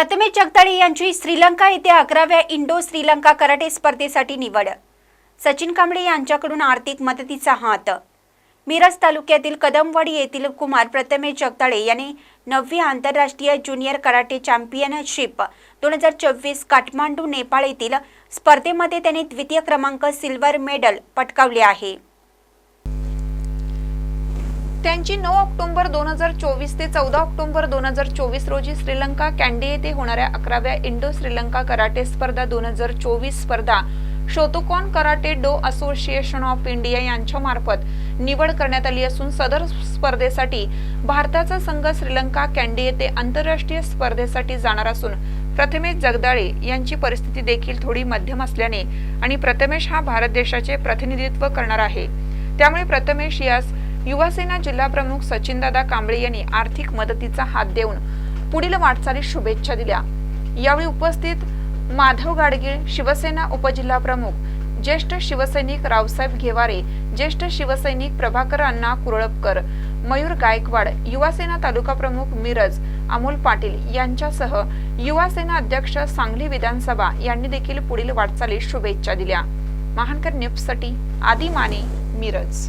प्रथमेश जगदाळे यांची श्रीलंका येथे अकराव्या इंडो श्रीलंका कराटे स्पर्धेसाठी निवड. सचिन कांबळे यांच्याकडून आर्थिक मदतीचा हात. मिरज तालुक्यातील कदमवाडी येथील कुमार प्रथमेश जगदाळे यांनी नववी आंतरराष्ट्रीय ज्युनियर कराटे चॅम्पियनशिप दोन हजार चोवीस काठमांडू नेपाळ येथील स्पर्धेमध्ये त्यांनी द्वितीय क्रमांक सिल्वर मेडल पटकावले आहे. त्यांची नऊ ऑक्टोबर दोन हजार चोवीस ते चौदा ऑक्टोबर दोन हजार चोवीस रोजी श्रीलंका कॅन्डी येथे होणाऱ्या अकराव्या इंडो श्रीलंका कराटे स्पर्धा दोन हजार चोवीस स्पर्धा Shotokan karate do association of India यांच्या मार्फत निवड करण्यात आली असून सदर स्पर्धेसाठी भारताचा संघ श्रीलंका कॅन्डी येथे आंतरराष्ट्रीय स्पर्धेसाठी जाणार असून प्रथमेश जगदाळे यांची परिस्थिती देखील थोडी मध्यम असल्याने आणि प्रथमेश हा भारत देशाचे प्रतिनिधित्व करणार आहे. त्यामुळे प्रथमेश यास युवासेना जिल्हा प्रमुख सचिनदादा कांबळे यांनी आर्थिक मदतीचा हात देऊन पुढील वाटचालीस शुभेच्छा दिल्या. यावेळी उपस्थित माधव गाडगीळ शिवसेना उपजिल्हा प्रमुख ज्येष्ठ शिवसैनिक रावसाहेब घेवारे ज्येष्ठ शिवसैनिक प्रभाकर अण्णा कुरळपकर मयूर गायकवाड युवासेना तालुका प्रमुख मिरज अमोल पाटील यांच्यासह युवासेना अध्यक्ष सांगली विधानसभा यांनी देखील पुढील वाटचालीस शुभेच्छा दिल्या. महानकर न्यूजसाठी आदी माने मिरज.